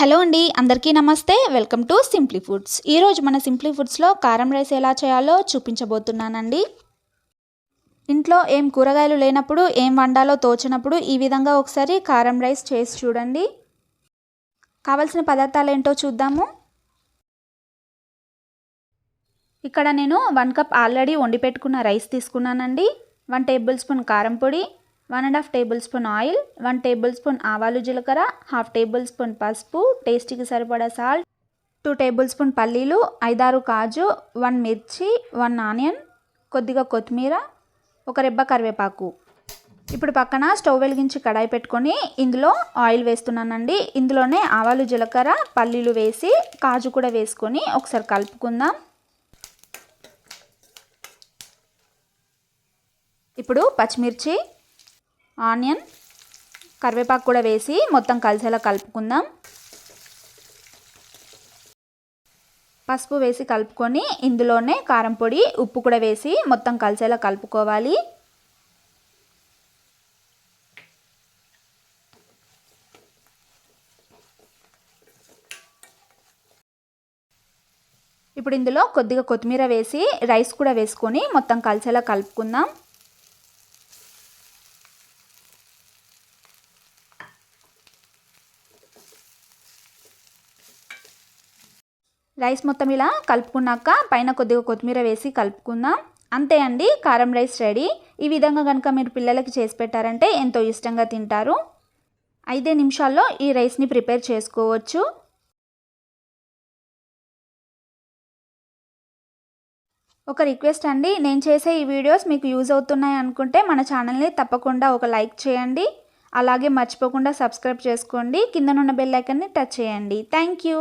Hello అండి అందరికీ నమస్తే. Welcome to simply foods. ఈరోజు మన సింప్లీ ఫుడ్స్లో కారం రైస్ ఎలా చేయాలో చూపించబోతున్నానండి. ఇంట్లో ఏం కూరగాయలు లేనప్పుడు ఏం వండాలో తోచినప్పుడు ఈ విధంగా ఒకసారి కారం రైస్ చేసి చూడండి. కావలసిన పదార్థాలు ఏంటో చూద్దాము. ఇక్కడ నేను వన్ కప్ ఆల్రెడీ వండి పెట్టుకున్న రైస్ తీసుకున్నానండి. వన్ టేబుల్ స్పూన్ కారం పొడి one and half tablespoon oil one tablespoon ఆవాలు జీలకర్ర హాఫ్ టేబుల్ స్పూన్ పసుపు టేస్ట్కి సరిపడా సాల్ట్ టూ టేబుల్ స్పూన్ పల్లీలు ఐదారు కాజు వన్ మిర్చి వన్ ఆనియన్ కొద్దిగా కొత్తిమీర ఒక రెబ్బ కరివేపాకు. ఇప్పుడు పక్కన స్టవ్ వెలిగించి కడాయి పెట్టుకొని ఇందులో ఆయిల్ వేస్తున్నానండి. ఇందులోనే ఆవాలు జీలకర్ర పల్లీలు వేసి కాజు కూడా వేసుకొని ఒకసారి కలుపుకుందాం. ఇప్పుడు పచ్చిమిర్చి ఆనియన్ కరివేపాకు కూడా వేసి మొత్తం కలిసేలా కలుపుకుందాం. పసుపు వేసి కలుపుకొని ఇందులోనే కారం పొడి ఉప్పు కూడా వేసి మొత్తం కలిసేలా కలుపుకోవాలి. ఇప్పుడు ఇందులో కొద్దిగా కొత్తిమీర వేసి రైస్ కూడా వేసుకొని మొత్తం కలిసేలా కలుపుకుందాం. రైస్ మొత్తం ఇలా కలుపుకున్నాక పైన కొద్దిగా కొత్తిమీర వేసి కలుపుకుందాం. అంతే అండి కారం రైస్ రెడీ. ఈ విధంగా కనుక మీరు పిల్లలకి చేసి పెట్టారంటే ఎంతో ఇష్టంగా తింటారు. ఐదే నిమిషాల్లో ఈ రైస్ని ప్రిపేర్ చేసుకోవచ్చు. ఒక రిక్వెస్ట్ అండి నేను చేసే ఈ వీడియోస్ మీకు యూజ్ అవుతున్నాయి అనుకుంటే మన ఛానల్ని తప్పకుండా ఒక లైక్ చేయండి. అలాగే మర్చిపోకుండా సబ్స్క్రైబ్ చేసుకోండి. కిందనున్న బెల్ ఐకన్ని టచ్ చేయండి. Thank you.